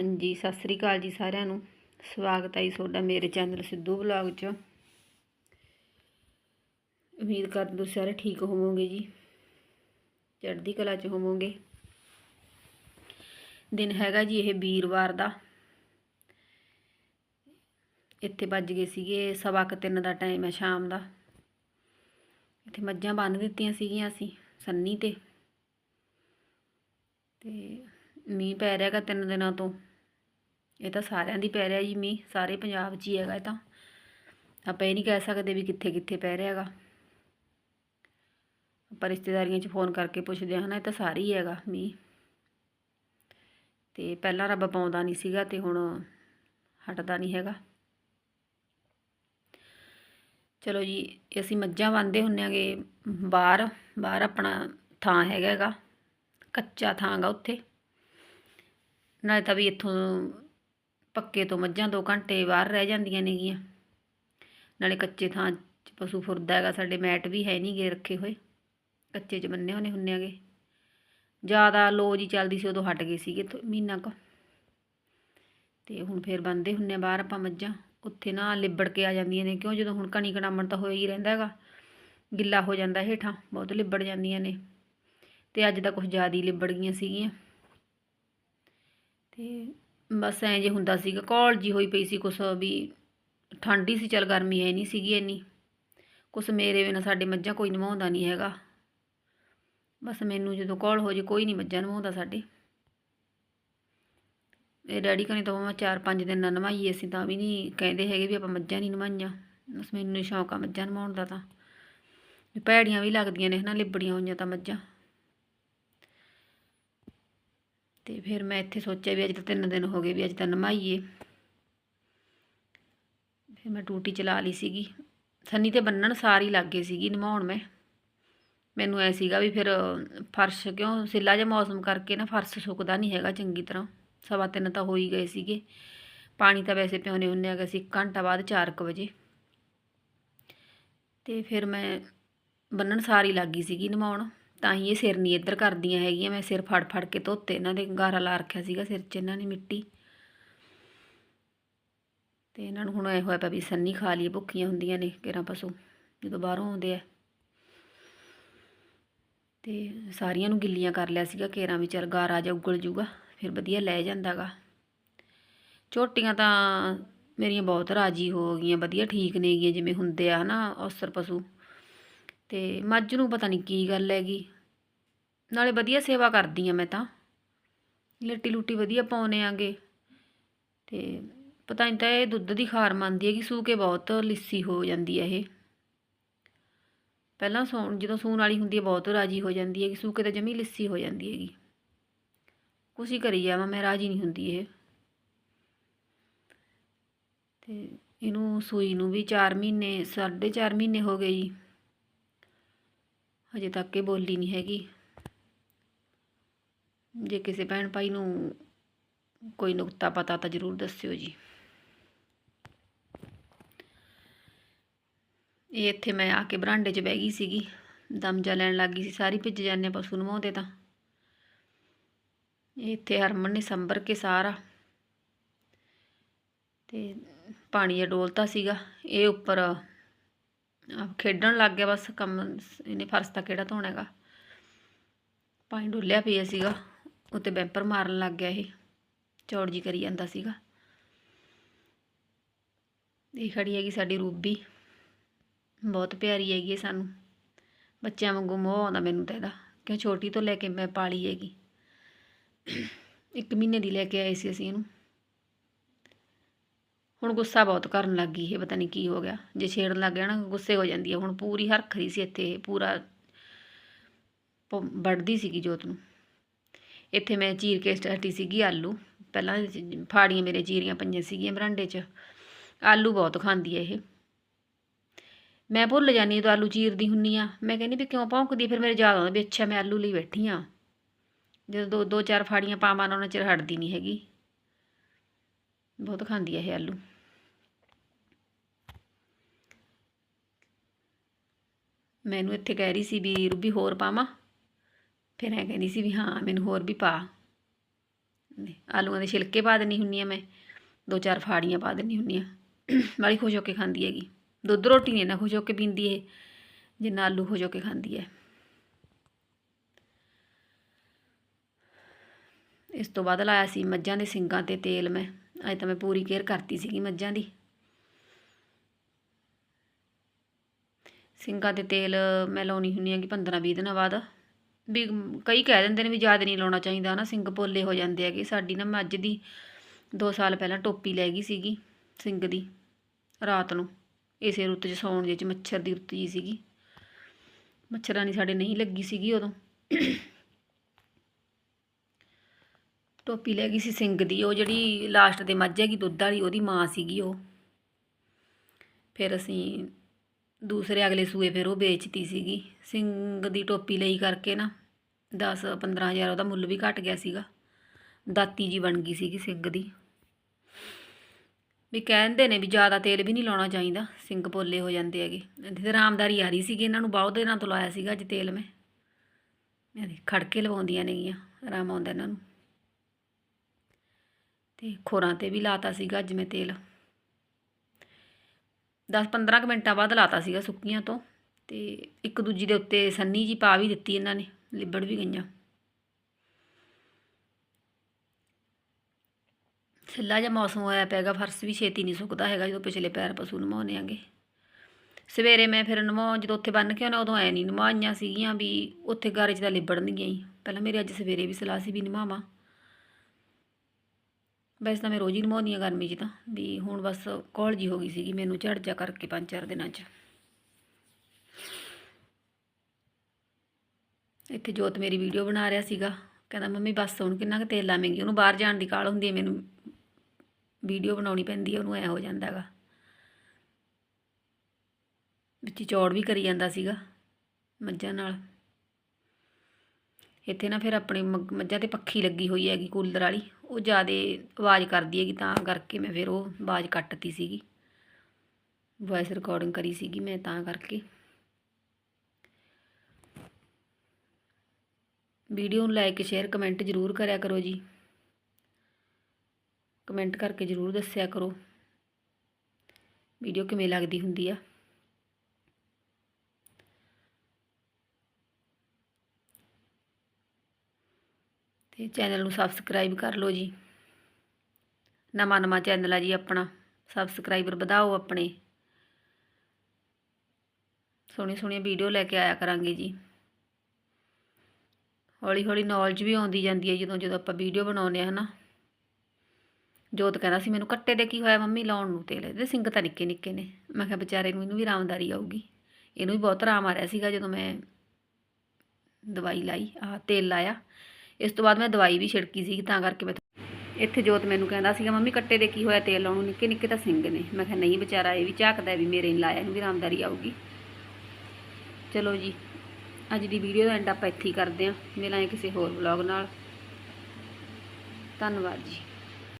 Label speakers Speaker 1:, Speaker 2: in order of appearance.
Speaker 1: ਹਾਂਜੀ, ਸਤਿ ਸ੍ਰੀ ਅਕਾਲ ਜੀ ਸਾਰਿਆਂ ਨੂੰ। ਸਵਾਗਤ ਹੈ ਜੀ ਤੁਹਾਡਾ ਮੇਰੇ ਚੈਨਲ ਸਿੱਧੂ ਵਲੌਗ 'ਚ। ਉਮੀਦ ਕਰਦਾ ਤੁਸੀਂ ਸਾਰੇ ਠੀਕ ਹੋਵੋਗੇ ਜੀ। ਚੜ੍ਹਦੀ ਕਲਾ 'ਚ ਹੋਵੋਗੇ। ਦਿਨ ਹੈਗਾ ਜੀ ਇਹ ਵੀਰਵਾਰ ਦਾ। ਇੱਥੇ ਵੱਜ ਗਏ ਸੀਗੇ ਸਵਾ ਕੁ ਤਿੰਨ ਦਾ ਟਾਈਮ ਹੈ ਸ਼ਾਮ ਦਾ। ਇੱਥੇ ਮੱਝਾਂ ਬੰਨ ਦਿੱਤੀਆਂ ਸੀਗੀਆਂ ਅਸੀਂ ਸੰਨੀ ਤੇ। ਤੇ ਮੀਂਹ ਪੈ ਰਿਹਾ ਹੈਗਾ ਤਿੰਨ ਦਿਨਾਂ ਤੋਂ। ਇਹ ਤਾਂ ਸਾਰਿਆਂ ਦੀ ਪੈ ਰਿਹਾ ਜੀ ਮੀਂਹ, ਸਾਰੇ ਪੰਜਾਬ 'ਚ ਹੀ ਹੈਗਾ ਇਹ ਤਾਂ। ਆਪਾਂ ਇਹ ਨਹੀਂ ਕਹਿ ਸਕਦੇ ਵੀ ਕਿੱਥੇ ਕਿੱਥੇ ਪੈ ਰਿਹਾ ਹੈਗਾ। ਆਪਾਂ ਰਿਸ਼ਤੇਦਾਰੀਆਂ 'ਚ ਫੋਨ ਕਰਕੇ ਪੁੱਛਦੇ ਹਾਂ ਨਾ, ਇਹ ਤਾਂ ਸਾਰੇ ਹੀ ਹੈਗਾ ਮੀਂਹ। ਤੇ ਪਹਿਲਾਂ ਰੱਬ ਪਾਉਂਦਾ ਨਹੀਂ ਸੀਗਾ ਤੇ ਹੁਣ ਹਟਦਾ ਨਹੀਂ ਹੈਗਾ। ਚਲੋ ਜੀ, ਅਸੀਂ ਮੱਝਾਂ ਬੰਨਦੇ ਹੁੰਨੇ ਆਗੇ ਬਾਹਰ। ਬਾਹਰ ਆਪਣਾ ਥਾਂ ਹੈਗਾ ਹੈਗਾ। ਕੱਚਾ ਥਾਂ ਗਾ ਉੱਥੇ। ਨਾਲੇ ਤਾਂ ਵੀ ਇੱਥੋਂ ਪੱਕੇ ਤੋਂ ਮੱਝਾਂ 2 ਘੰਟੇ ਬਾਹਰ ਰਹਿ ਜਾਂਦੀਆਂ ਨੇਗੀਆਂ। ਨਾਲੇ ਕੱਚੇ ਥਾਂ 'ਚ ਪਸ਼ੂ ਫੁਰਦਾ ਹੈਗਾ, ਸਾਡੇ ਮੈਟ ਵੀ ਹੈ ਨਹੀਂ ਗੇ ਰੱਖੇ ਹੋਏ। ਕੱਚੇ 'ਚ ਬੰਨੇ ਹੋਣੇ ਹੁੰਨੇ ਆਗੇ ਜ਼ਿਆਦਾ ਲੋ ਜੀ ਚੱਲਦੀ ਸੀ ਉਦੋਂ ਹਟ ਗਏ ਸੀਗੇ ਮਹੀਨਾ ਕੁ। ਤੇ ਹੁਣ ਫੇਰ ਬੰਦੇ ਹੁੰਨੇ ਆ ਬਾਹਰ ਆਪਾਂ ਮੱਝਾਂ। ਉੱਥੇ ਨਾ ਲਿਬੜ ਕੇ ਆ ਜਾਂਦੀਆਂ ਨੇ, ਕਿਉਂ? ਜਦੋਂ ਹੁਣ ਕਣੀ ਕਣਾਮਣ ਤਾਂ ਹੋਇਆ ਹੀ ਰਹਿੰਦਾ ਹੈਗਾ। ਗਿੱਲਾ ਹੋ ਜਾਂਦਾ ਹੇਠਾਂ, ਬਹੁਤ ਲਿਬੜ ਜਾਂਦੀਆਂ ਨੇ। ਤੇ ਅੱਜ ਤਾਂ ਕੁਝ ਜ਼ਿਆਦਾ ਹੀ ਲਿਬੜ ਗਈਆਂ ਸੀਗੀਆਂ। ਤੇ ਬਸ ਐਂ ਜੇ ਹੁੰਦਾ ਸੀਗਾ, ਕੋਲ ਜੀ ਹੋਈ ਪਈ ਸੀ ਕੁਛ ਵੀ, ਠੰਡ ਹੀ ਸੀ, ਚਲ ਗਰਮੀ ਹੈ ਨਹੀਂ ਸੀਗੀ ਇੰਨੀ। ਕੁਛ ਮੇਰੇ ਬਿਨਾਂ ਸਾਡੇ ਮੱਝਾਂ ਕੋਈ ਨਵਾਉਂਦਾ ਨਹੀਂ ਹੈਗਾ। ਬਸ ਮੈਨੂੰ ਜਦੋਂ ਕੋਲ ਹੋ ਜੇ, ਕੋਈ ਨਹੀਂ ਮੱਝਾਂ ਨਵਾਉਂਦਾ ਸਾਡੇ। ਇਹ ਡੈਡੀ ਕਨੇ ਤਾਂ ਮੈਂ ਚਾਰ ਪੰਜ ਦਿਨ ਨਾ ਨਵਾਈਏ ਅਸੀਂ, ਤਾਂ ਵੀ ਨਹੀਂ ਕਹਿੰਦੇ ਹੈਗੇ ਵੀ ਆਪਾਂ ਮੱਝਾਂ ਨਹੀਂ ਨਵਾਈਆਂ ਬਸ ਮੈਨੂੰ ਨੀ ਸ਼ੌਂਕ ਆ ਮੱਝਾਂ ਨਵਾਉਣ ਦਾ ਤਾਂ। ਵੀ ਭੈੜੀਆਂ ਵੀ ਲੱਗਦੀਆਂ ਨੇ ਹਨਾ, ਲਿਬੜੀਆਂ ਹੋਈਆਂ ਤਾਂ ਮੱਝਾਂ। ਤੇ ਫਿਰ ਮੈਂ ਇੱਥੇ ਸੋਚਿਆ ਵੀ ਅੱਜ ਤਾਂ ਤਿੰਨ ਦਿਨ ਹੋ ਗਏ ਵੀ ਅੱਜ ਤਾਂ ਨਮਾਈਏ। ਫਿਰ ਮੈਂ ਟੂਟੀ ਚਲਾ ਲਈ ਸੀਗੀ। ਸੰਨੀ ਤੇ ਬੰਨਣ ਸਾਰੀ ਲੱਗ ਗਈ ਸੀਗੀ ਨਮਾਉਣ ਮੈਂ। ਮੈਨੂੰ ਐ ਸੀਗਾ ਵੀ ਫਿਰ ਫਰਸ਼ ਕਿਉਂ ਸਿੱਲਾ ਜਿਹਾ ਮੌਸਮ ਕਰਕੇ ਨਾ ਫਰਸ਼ ਸੁੱਕਦਾ ਨਹੀਂ ਹੈਗਾ ਚੰਗੀ ਤਰ੍ਹਾਂ। ਸਵਾ ਤਿੰਨ ਤਾਂ ਹੋ ਹੀ ਗਏ ਸੀਗੇ। ਪਾਣੀ ਤਾਂ ਵੈਸੇ ਪਿਉਨੇ ਹੁੰਨੇ ਹੈਗਾ ਸੀ ਇੱਕ ਘੰਟਾ ਬਾਅਦ 4:00 ਵਜੇ। ਤੇ ਫਿਰ ਮੈਂ ਬੰਨਣ ਸਾਰੀ ਲੱਗ ਗਈ ਸੀਗੀ ਨਮਾਉਣ। ਤਾਂ ਹੀ ਇਹ ਸਿਰ ਨਹੀਂ ਇੱਧਰ ਕਰਦੀਆਂ ਹੈਗੀਆਂ, ਮੈਂ ਸਿਰ ਫੜ ਫੜ ਕੇ ਧੋਤੇ, ਇਹਨਾਂ ਦੇ ਗਾਰਾ ਲਾ ਰੱਖਿਆ ਸੀਗਾ ਸਿਰ 'ਚ, ਇਹਨਾਂ ਨੇ ਮਿੱਟੀ। ਤੇ ਇਹਨਾਂ ਨੂੰ ਹੁਣ ਐ ਹੋਇਆ ਪਿਆ ਵੀ ਸੰਨੀ ਖਾ ਲਈਏ, ਭੁੱਖੀਆਂ ਹੁੰਦੀਆਂ ਨੇ ਕਿਰਾਂ ਪਸ਼ੂ, ਜਦੋਂ ਬਾਹਰੋਂ ਆਉਂਦੇ ਆ। ਤੇ ਸਾਰੀਆਂ ਨੂੰ ਗਿੱਲੀਆਂ ਕਰ ਲਿਆ ਸੀਗਾ ਕੇਰਾਂ ਵੀ ਚਲ ਗਾਰਾ ਜਾ ਉਗਲ ਜੂਗਾ, ਫਿਰ ਵਧੀਆ ਲੈ ਜਾਂਦਾਗਾ। ਝੋਟੀਆਂ ਤਾਂ ਮੇਰੀਆਂ ਬਹੁਤ ਰਾਜੀ ਹੋ ਗਈਆਂ, ਵਧੀਆ ਠੀਕ ਨੇਗੀਆਂ, ਜਿਵੇਂ ਹੁੰਦੇ ਆ ਹਨਾ, ਔਸਰ ਪਸ਼ੂ। ਤੇ ਮੱਝ ਨੂੰ ਪਤਾ ਨਹੀਂ ਕੀ ਗੱਲ ਹੈਗੀ। ਨਾਲੇ ਵਧੀਆ ਸੇਵਾ ਕਰਦੀ ਆ ਮੈਂ ਤਾਂ। ਲੱਟੀ ਲੁੱਟੀ ਵਧੀਆ ਪਾਉਨੇ ਆਂਗੇ। ਤੇ ਪਤਾ ਨਹੀਂ ਤਾਂ ਇਹ ਦੁੱਧ ਦੀ ਖਾਰ ਮੰਨਦੀ ਹੈਗੀ ਸੂ ਕੇ ਬਹੁਤ ਲਿੱਸੀ ਹੋ ਜਾਂਦੀ ਹੈ ਇਹ। ਪਹਿਲਾਂ ਸੌਣ, ਜਦੋਂ ਸੂਣ ਵਾਲੀ ਹੁੰਦੀ ਹੈ ਬਹੁਤ ਰਾਜੀ ਹੋ ਜਾਂਦੀ ਹੈਗੀ ਸੂ ਕੇ ਤਾਂ ਜਮੀ ਲਿੱਸੀ ਹੋ ਜਾਂਦੀ ਹੈਗੀ। ਕੁਛ ਹੀ ਕਰੀ ਜਾਵਾਂ, ਮੈਂ ਰਾਜੀ ਨਹੀਂ ਹੁੰਦੀ ਇਹ। ਤੇ ਇਹਨੂੰ ਸੂਈ ਨੂੰ ਵੀ 4 ਮਹੀਨੇ 4.5 ਮਹੀਨੇ ਹੋ ਗਏ ਜੀ। ਹਜੇ ਤੱਕ ਇਹ ਬੋਲੀ ਨਹੀਂ ਹੈਗੀ। ਜੇ ਕਿਸੇ ਭੈਣ ਭਾਈ ਨੂੰ ਕੋਈ ਨੁਕਤਾ ਪਤਾ ਤਾਂ ਜ਼ਰੂਰ ਦੱਸਿਓ ਜੀ। ਇਹ ਇੱਥੇ ਮੈਂ ਆ ਕੇ ਬਰਾਂਡੇ 'ਚ ਬਹਿ ਗਈ ਸੀਗੀ। ਦਮ ਜਾ ਲੈਣ ਲੱਗ ਗਈ ਸੀ। ਸਾਰੀ ਭਿੱਜ ਜਾਂਦੇ ਆ ਪਸ਼ੂ ਨਵਾਉਂਦੇ ਤਾਂ। ਇਹ ਇੱਥੇ ਹਰਮਨ ਨੇ ਸੰਭਰ ਕੇ ਸਾਰਾ। ਤੇ ਪਾਣੀ ਜਿਹਾ ਡੋਲਤਾ ਸੀਗਾ। ਇਹ ਉੱਪਰ ਖੇਡਣ ਲੱਗ ਗਿਆ ਬਸ ਕੰਮ, ਇਹਨੇ ਫਰਸ਼ ਤਾਂ ਕਿਹੜਾ ਧੋਣਾ ਹੈਗਾ। ਪਾਣੀ ਡੁੱਲਿਆ ਪਿਆ ਸੀਗਾ, ਉੱਤੇ ਬੈਂਪਰ ਮਾਰਨ ਲੱਗ ਗਿਆ ਇਹ, ਚੌੜ ਜੀ ਕਰੀ ਜਾਂਦਾ ਸੀਗਾ। ਇਹ ਖੜੀ ਹੈਗੀ ਸਾਡੀ ਰੂਬੀ, ਬਹੁਤ ਪਿਆਰੀ ਹੈਗੀ ਇਹ ਸਾਨੂੰ। ਬੱਚਿਆਂ ਵਾਂਗੂ ਮੋਹ ਆਉਂਦਾ ਮੈਨੂੰ ਤਾਂ ਇਹਦਾ, ਕਿਉਂ ਛੋਟੀ ਤੋਂ ਲੈ ਕੇ ਮੈਂ ਪਾਲੀ ਹੈਗੀ। ਇੱਕ ਮਹੀਨੇ ਦੀ ਲੈ ਕੇ ਆਏ ਸੀ ਅਸੀਂ ਇਹਨੂੰ। ਹੁਣ ਗੁੱਸਾ ਬਹੁਤ ਕਰਨ ਲੱਗ ਗਈ ਇਹ, ਪਤਾ ਨਹੀਂ ਕੀ ਹੋ ਗਿਆ। ਜੇ ਛੇੜਨ ਲੱਗ ਗਿਆ ਨਾ, ਗੁੱਸੇ ਹੋ ਜਾਂਦੀ ਹੈ ਹੁਣ ਪੂਰੀ ਹਰਖਰੀ ਸੀ ਇੱਥੇ, ਪੂਰਾ ਪ- ਵੱਢਦੀ ਸੀਗੀ ਜੋਤ ਨੂੰ। ਇੱਥੇ ਮੈਂ ਚੀਰ ਕੇ ਹਟੀ ਸੀਗੀ ਆਲੂ। ਪਹਿਲਾਂ ਫਾੜੀਆਂ ਮੇਰੇ ਚੀਰੀਆਂ ਪਈਆਂ ਸੀਗੀਆਂ ਬਰਾਂਡੇ 'ਚ। ਆਲੂ ਬਹੁਤ ਖਾਂਦੀ ਹੈ ਇਹ। ਮੈਂ ਭੁੱਲ ਜਾਂਦੀ ਜਦੋਂ ਆਲੂ ਚੀਰਦੀ ਹੁੰਨੀ ਆ। ਮੈਂ ਕਹਿੰਦੀ ਵੀ ਕਿਉਂ ਭੌਂਕਦੀ ਫਿਰ ਮੇਰੇ ਯਾਦ ਆਉਂਦਾ ਵੀ ਅੱਛਾ, ਮੈਂ ਆਲੂ ਲਈ ਬੈਠੀ ਆ। ਜਦੋਂ ਦੋ ਦੋ, ਚਾਰ ਫਾੜੀਆਂ ਪਾਵਾਂ ਨਾ, ਉਹਨਾਂ ਚਿਰ ਹਟਦੀ ਨਹੀਂ ਹੈਗੀ। ਬਹੁਤ ਖਾਂਦੀ ਹੈ ਇਹ ਆਲੂ। ਮੈਨੂੰ ਇੱਥੇ ਕਹਿ ਰਹੀ ਸੀ ਵੀ ਰੂਬੀ ਹੋਰ ਪਾਵਾਂ। ਫਿਰ ਐ ਕਹਿੰਦੀ ਸੀ ਵੀ ਹਾਂ, ਮੈਨੂੰ ਹੋਰ ਵੀ ਪਾ। ਆਲੂਆਂ ਦੇ ਛਿਲਕੇ ਪਾ ਦਿੰਦੀ ਹੁੰਨੀ ਆ ਮੈਂ। ਦੋ ਚਾਰ ਫਾੜੀਆਂ ਪਾ ਦਿੰਦੀ ਹੁੰਨੀ ਆ। ਬੜੀ ਖੁਸ਼ ਹੋ ਕੇ ਖਾਂਦੀ ਹੈਗੀ। ਦੁੱਧ ਰੋਟੀ ਨਹੀਂ ਨਾ ਖੁਸ਼ ਹੋ ਕੇ ਪੀਂਦੀ ਇਹ, ਜਿੰਨਾ ਆਲੂ ਖੁਸ਼ ਹੋ ਕੇ ਖਾਂਦੀ ਹੈ। ਇਸ ਤੋਂ ਬਾਅਦ ਲਾਇਆ ਸੀ ਮੱਝਾਂ ਦੇ ਸਿੰਗਾਂ ਤੇ ਤੇਲ ਮੈਂ। ਅੱਜ ਤਾਂ ਮੈਂ ਪੂਰੀ ਕੇਅਰ ਕਰਤੀ ਸੀਗੀ ਮੱਝਾਂ ਦੀ। ਸਿੰਗਾਂ ਤੇ ਤੇਲ ਮੈਂ ਲਾਉਣੀ ਹੁੰਨੀ ਆ ਕਿ 15 20 ਦਿਨਾਂ ਬਾਅਦ। ਵੀ ਕਈ ਕਹਿ ਦਿੰਦੇ ਨੇ ਵੀ ਜ਼ਿਆਦਾ ਨਹੀਂ ਲਾਉਣਾ ਚਾਹੀਦਾ ਨਾ ਸਿੰਘ ਪੋਲੇ ਹੋ ਜਾਂਦੇ ਹੈਗੇ। ਸਾਡੀ ਨਾ ਮੱਝ ਦੀ 2 ਸਾਲ ਪਹਿਲਾਂ ਟੋਪੀ ਲੈ ਗਈ ਸੀਗੀ ਸਿੰਗ ਦੀ ਰਾਤ ਨੂੰ। ਇਸੇ ਰੁੱਤ 'ਚ ਸੌਣ ਦੇ 'ਚ ਮੱਛਰ ਦੀ ਰੁੱਤ ਜੀ ਸੀਗੀ। ਮੱਛਰਾਨੀ ਸਾਡੇ ਨਹੀਂ ਲੱਗੀ ਸੀਗੀ ਉਦੋਂ। ਟੋਪੀ ਲੈ ਗਈ ਸੀ ਸਿੰਗ ਦੀ, ਉਹ ਜਿਹੜੀ ਲਾਸਟ ਦੇ ਮੱਝ ਹੈਗੀ ਦੁੱਧ ਵਾਲੀ, ਉਹਦੀ ਮਾਂ ਸੀਗੀ ਉਹ। ਫਿਰ ਅਸੀਂ ਦੂਸਰੇ ਅਗਲੇ ਸੂਏ ਫਿਰ ਉਹ ਵੇਚਤੀ ਸੀਗੀ। ਸਿੰਗ ਦੀ ਟੋਪੀ ਲਈ ਕਰਕੇ ਨਾ 10 15000 ਉਹਦਾ ਮੁੱਲ ਵੀ ਘਟ ਗਿਆ ਸੀਗਾ। ਦਾਤੀ ਜੀ ਬਣ ਗਈ ਸੀਗੀ ਸਿੰਗ ਦੀ। ਵੀ ਕਹਿੰਦੇ ਨੇ ਵੀ ਜ਼ਿਆਦਾ ਤੇਲ ਵੀ ਨਹੀਂ ਲਾਉਣਾ ਚਾਹੀਦਾ ਸਿੰਘ ਪੋਲੇ ਹੋ ਜਾਂਦੇ ਹੈਗੇ। ਇੱਥੇ ਤੇ ਆਰਾਮਦਾਰੀ ਆ ਰਹੀ ਸੀਗੀ, ਇਹਨਾਂ ਨੂੰ ਬਹੁਤ ਦਿਨਾਂ ਤੋਂ ਲਾਇਆ ਸੀਗਾ ਅੱਜ ਤੇਲ ਮੈਂ। ਖੜਕੇ ਲਵਾਉਂਦੀਆਂ ਨੇਗੀਆਂ, ਆਰਾਮ ਆਉਂਦਾ ਇਹਨਾਂ ਨੂੰ। ਤੇ ਖੋਰਾਂ ਤੇ ਵੀ ਲਾਤਾ ਸੀਗਾ ਅੱਜ ਮੈਂ ਤੇਲ। 10-15 ਮਿੰਟਾਂ ਬਾਅਦ ਲਾਤਾ ਸੀਗਾ ਸੁੱਕੀਆਂ ਤੋਂ ਤੇ ਇੱਕ ਦੂਜੀ ਦੇ ਉੱਤੇ ਸੰਨੀ ਜੀ ਪਾ ਵੀ ਦਿੱਤੀ ਇਹਨਾਂ ਨੇ, ਲਿਬੜ ਵੀ ਗਈਆਂ। ਛਿੱਲਾ ਜਿਹਾ ਮੌਸਮ ਹੋਇਆ ਪੈਗਾ ਫਰਸ਼ ਵੀ ਛੇਤੀ ਨਹੀਂ ਸੁੱਕਦਾ ਹੈਗਾ ਜਦੋਂ ਪਿਛਲੇ ਪੈਰ ਪਸ਼ੂ ਨਮਾਉਣੇ ਆਂਗੇ। ਸਵੇਰੇ ਮੈਂ ਫਿਰ ਨਮਾ ਜਦੋਂ ਉੱਥੇ ਬੰਨ ਕੇ ਆਉਣਾ, ਉਦੋਂ ਐ ਨਹੀਂ ਨਮਾਈਆਂ ਸੀਗੀਆਂ ਵੀ ਉੱਥੇ ਗਾਰੇ 'ਚ ਤਾਂ ਲਿਬੜਨਗੀਆਂ ਹੀ। ਪਹਿਲਾਂ ਮੇਰੇ ਅੱਜ ਸਵੇਰੇ ਵੀ ਸਲਾਹ ਸੀ ਵੀ ਨਮਾਵਾਂ। ਵੈਸੇ ਤਾਂ ਮੈਂ ਰੋਜ਼ ਹੀ ਨਮਾਉਂਦੀ ਹਾਂ ਗਰਮੀ 'ਚ ਤਾਂ, ਵੀ ਹੁਣ ਬਸ ਕੋਲ ਜੀ ਹੋ ਗਈ ਸੀਗੀ ਮੈਨੂੰ ਝੜ ਜਾ ਕਰਕੇ ਪੰਜ ਚਾਰ ਦਿਨਾਂ 'ਚ। ਇੱਥੇ ਜੋਤ ਮੇਰੀ ਵੀਡੀਓ ਬਣਾ ਰਿਹਾ ਸੀਗਾ, ਕਹਿੰਦਾ, ਮੰਮੀ ਬਸ ਹੁਣ ਕਿੰਨਾ ਕੁ ਤੇਲ ਲਾਵੇਂਗੀ? ਉਹਨੂੰ ਬਾਹਰ ਜਾਣ ਦੀ ਕਾਲ ਹੁੰਦੀ ਹੈ, ਮੈਨੂੰ ਵੀਡੀਓ ਬਣਾਉਣੀ ਪੈਂਦੀ ਹੈ, ਉਹਨੂੰ ਐ ਹੋ ਜਾਂਦਾ ਹੈਗਾ। ਵਿੱਚ ਚੌੜ ਵੀ ਕਰੀ ਜਾਂਦਾ ਸੀਗਾ, ਮੱਝਾਂ ਨਾਲ। ਇੱਥੇ ਨਾ ਫਿਰ ਆਪਣੇ ਮੱਗ- ਮੱਝਾਂ ਤੇ ਪੱਖੀ ਲੱਗੀ ਹੋਈ ਹੈਗੀ ਕੂਲਰ ਵਾਲੀ, ਉਹ ਜ਼ਿਆਦੇ ਆਵਾਜ਼ ਕਰਦੀ ਹੈਗੀ ਤਾਂ ਕਰਕੇ ਮੈਂ ਫਿਰ ਉਹ ਆਵਾਜ਼ ਕੱਟਤੀ ਸੀਗੀ। ਵੌਇਸ ਰਿਕਾਰਡਿੰਗ ਕਰੀ ਸੀਗੀ ਮੈਂ ਤਾਂ ਕਰਕੇ। ਵੀਡੀਓ ਨੂੰ ਲਾਈਕ ਸ਼ੇਅਰ ਕਮੈਂਟ ਜ਼ਰੂਰ ਕਰਿਆ ਕਰੋ ਜੀ। ਕਮੈਂਟ ਕਰਕੇ ਜ਼ਰੂਰ ਦੱਸਿਆ ਕਰੋ। ਵੀਡੀਓ ਕਿਵੇਂ ਲੱਗਦੀ ਹੁੰਦੀ ਆ? ਤੇ ਚੈਨਲ ਨੂੰ ਸਬਸਕ੍ਰਾਈਬ ਕਰ ਲਓ ਜੀ। ਨਵਾਂ ਨਵਾਂ ਚੈਨਲ ਆ ਜੀ ਆਪਣਾ। ਸਬਸਕ੍ਰਾਈਬਰ ਵਧਾਓ ਆਪਣੇ। ਸੋਹਣੀ ਸੋਹਣੀ ਵੀਡੀਓ ਲੈ ਕੇ ਆਇਆ ਕਰਾਂਗੇ ਜੀ। ਹੌਲੀ ਹੌਲੀ ਨੌਲੇਜ ਵੀ ਆਉਂਦੀ ਜਾਂਦੀ ਹੈ ਜਦੋਂ ਜਦੋਂ ਆਪਾਂ ਵੀਡੀਓ ਬਣਾਉਂਦੇ ਆ ਹਨਾ। ਜੋਤ ਕਹਿੰਦਾ ਸੀ, ਮੈਨੂੰ ਕੱਟੇ ਦੇ ਕੀ ਹੋਇਆ ਮੰਮੀ ਲਾਉਣ ਨੂੰ ਤੇਲ? ਇਹਦੇ ਸਿੰਗ ਤਾਂ ਨਿੱਕੇ ਨਿੱਕੇ ਨੇ। ਮੈਂ ਕਿਹਾ, ਵਿਚਾਰੇ ਨੂੰ ਇਹਨੂੰ ਵੀ ਆਰਾਮਦਾਰੀ ਆਊਗੀ। ਇਹਨੂੰ ਵੀ ਬਹੁਤ ਆਰਾਮ ਆ ਰਿਹਾ ਸੀਗਾ ਜਦੋਂ ਮੈਂ ਦਵਾਈ ਲਾਈ ਆ ਤੇਲ ਲਾਇਆ। ਇਸ ਤੋਂ ਬਾਅਦ ਮੈਂ ਦਵਾਈ ਵੀ ਛਿੜਕੀ ਸੀ ਤਾਂ ਕਰਕੇ ਮੈਂ ਇੱਥੇ ਜੋਤ ਮੈਨੂੰ ਕਹਿੰਦਾ ਸੀਗਾ, ਮੰਮੀ, ਕੱਟੇ ਦੇ ਕੀ ਹੋਇਆ? ਤੇਲ ਲਾਉਣ ਨੂੰ ਨਿੱਕੇ ਨਿੱਕੇ ਤਾਂ ਸਿੰਘ ਨੇ। ਮੈਂ ਕਿਹਾ, ਨਹੀਂ ਵਿਚਾਰਾ, ਇਹ ਵੀ ਝਾਕਦਾ ਵੀ ਮੇਰੇ ਨਹੀਂ ਲਾਇਆ ਇਹਨੂੰ ਵੀ ਆਰਾਮਦਾਰੀ ਆਊਗੀ। ਚਲੋ ਜੀ, ਅੱਜ ਦੀ ਵੀਡੀਓ ਦਾ ਐਂਡ ਆਪਾਂ ਇੱਥੇ ਹੀ ਕਰਦੇ ਹਾਂ। ਮਿਲਾਂਗੇ ਕਿਸੇ ਹੋਰ ਵਲੌਗ ਨਾਲ। ਧੰਨਵਾਦ ਜੀ।